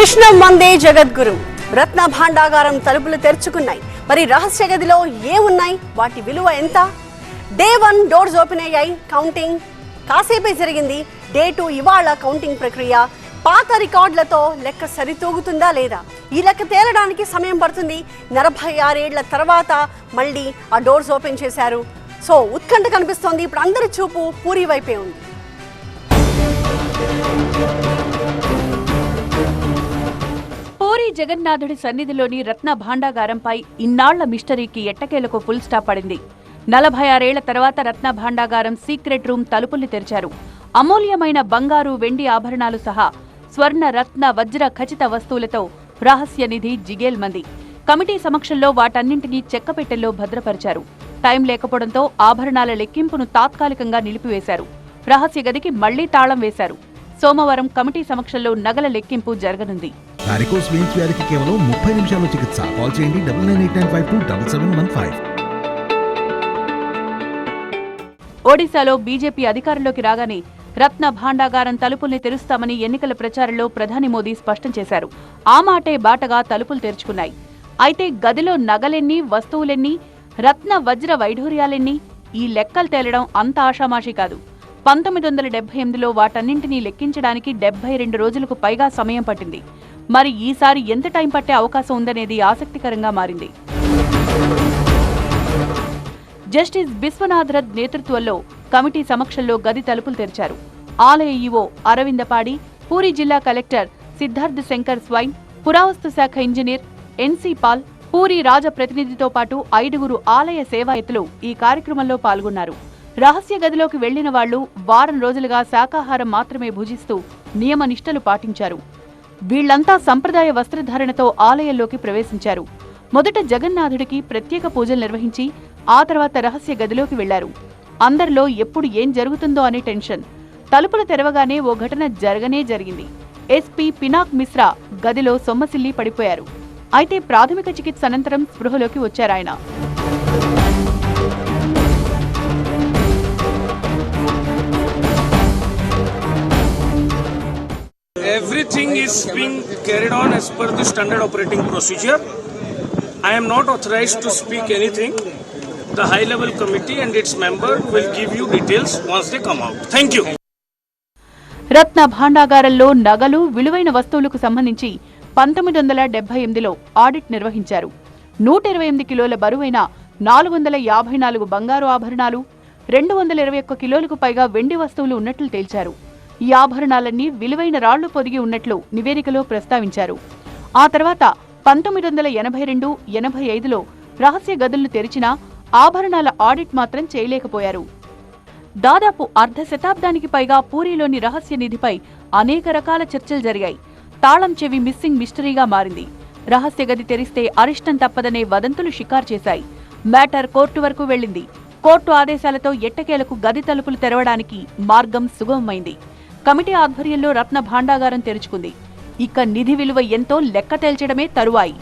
కృష్ణం మందే జగద్గురు. రత్న భాండాగారం తలుపులు తెరుచుకున్నాయి. మరి రహస్య గదిలో ఏమున్నాయి వాటి విలువ ఎంత? డే వన్ డోర్స్ ఓపెన్ అయ్యాయి. కౌంటింగ్ కాసేపే జరిగింది. డే టూ ఇవాళ కౌంటింగ్ ప్రక్రియ. పాత రికార్డులతో లెక్క సరితూగుతుందా లేదా? ఈ లెక్క తేలడానికి సమయం పడుతుంది. నలభై ఆరేళ్ళ తర్వాత మళ్ళీ ఆ డోర్స్ ఓపెన్ చేశారు. సో ఉత్కంఠ కనిపిస్తోంది. ఇప్పుడు అందరి చూపు పూరి వైపే ఉంది. జగన్నాథుడి సన్నిధిలోని రత్న భాండాగారంపై ఇన్నాళ్ళ మిస్టరీకి ఎట్టకేలకు ఫుల్ స్టాప్ పడింది. నలభై ఆరేళ్ళ తర్వాత రత్న భాండాగారం సీక్రెట్ రూమ్ తలుపుల్ని తెరిచారు. అమూల్యమైన బంగారు వెండి ఆభరణాలు సహా స్వర్ణ రత్న వజ్ర ఖచ్చిత వస్తువులతో రహస్య నిధి జిగేల్మంది కమిటీ సమక్షంలో వాటన్నింటినీ చెక్కపెట్టెల్లో భద్రపరిచారు. టైం లేకపోవడంతో ఆభరణాల లెక్కింపును తాత్కాలికంగా నిలిపివేశారు. రహస్య గదికి మళ్ళీ తాళం వేశారు. సోమవారం కమిటీ సమక్షంలో నగల లెక్కింపు జరగనుంది. వారికోస్ వెయిన్స్ వ్యాధికి కేవలం ముప్పై నిమిషాల్లో చికిత్స. కాల్ చేయండి double nine eight nine five two double seven one five. ఒడిశాలో బీజేపీ అధికారంలోకి రాగానే రత్న భాండాగారం తలుపుల్ని తెరుస్తామని ఎన్నికల ప్రచారంలో ప్రధాని మోదీ స్పష్టం చేశారు. ఆ మాటే బాటగా తలుపులు తెరుచుకున్నాయి. అయితే గదిలో నగలెన్ని వస్తువులెన్ని రత్న వజ్ర వైఢూర్యాలెన్ని ఈ లెక్కలు తేలడం అంత ఆషామాషి కాదు. పంతొమ్మిది వందల డెబ్బై ఎనిమిదిలో వాటన్నింటినీ లెక్కించడానికి డెబ్బై రెండు రోజులకు పైగా సమయం పట్టింది. మరి ఈసారి ఎంత టైం పట్టే అవకాశం ఉందనేది ఆసక్తికరంగా మారింది. జస్టిస్ విశ్వనాథ్ రథ్ నేతృత్వంలో కమిటీ సమక్షంలో గది తలుపులు తెరిచారు. ఆలయ ఈవో అరవిందపాడి పూరి జిల్లా కలెక్టర్ సిద్ధార్థ్ శంకర్ స్వైన్ పురావస్తు శాఖ engineer N C Pal Puri రాజ ప్రతినిధితో పాటు ఐదుగురు ఆలయ సేవాయతులు ఈ కార్యక్రమంలో పాల్గొన్నారు. రహస్య గదిలోకి వెళ్ళిన వాళ్ళు వారం రోజులుగా శాకాహారం మాత్రమే భుజిస్తూ నియమనిష్టలు పాటించారు. వీళ్ళంతా సంప్రదాయ వస్త్రధారణతో ఆలయంలోకి ప్రవేశించారు. మొదట జగన్నాథుడికి ప్రత్యేక పూజలు నిర్వహించి ఆ తర్వాత రహస్య గదిలోకి వెళ్ళారు అందరిలో ఎప్పుడు ఏం జరుగుతుందో అనే టెన్షన్. తలుపులు తెరవగానే ఓ ఘటన జరగనే జరిగింది. ఎస్పీ పినాక్ మిశ్రా గదిలో సొమ్మసిల్లి పడిపోయారు. అయితే ప్రాథమిక చికిత్స అనంతరం స్పృహలోకి వచ్చారాయన. Everything is being carried on as per the standard operating procedure. I am not authorized to speak anything. The high level committee and its member will give you details once they come out. Thank you. రత్న భాండాగారంలో నగలు విలువైన వస్తువులకు సంబంధించి పంతొమ్మిది వందల డెబ్బై ఎనిమిదిలో audit నిర్వహించారు నూట ఇరవై ఎనిమిది కిలోల బరువైన నాలుగు వందల యాభై నాలుగు బంగారు ఆభరణాలు రెండు వందల ఇరవై ఒక్క కిలోలకు పైగా వెండి వస్తువులు ఉన్నట్లు తేల్చారు ఈ ఆభరణాలన్నీ విలువైన రాళ్ళు పొదిగి ఉన్నట్లు నివేదికలో ప్రస్తావించారు. ఆ తర్వాత పంతొమ్మిది వందల ఎనభై రెండు ఎనభై ఐదులో రహస్య గదులను తెరిచినా ఆభరణాల ఆడిట్ మాత్రం చేయలేకపోయారు. దాదాపు అర్ధ శతాబ్దానికి పైగా పూరిలోని రహస్య నిధిపై అనేక రకాల చర్చలు జరిగాయి. తాళం చెవి మిస్సింగ్ మిస్టరీగా మారింది. రహస్య గది తెరిస్తే అరిష్టం తప్పదనే వదంతులు షికారు చేశాయి. మ్యాటర్ కోర్టు వరకు వెళ్ళింది. కోర్టు ఆదేశాలతో ఎట్టకేలకు గది తలుపులు తెరవడానికి మార్గం సుగమమైంది. కమిటీ ఆధ్వర్యంలో రత్న భాండాగారం తెరుచుకుంది. ఇక నిధి విలువ ఎంతో లెక్క తేల్చడమే తరువాయి.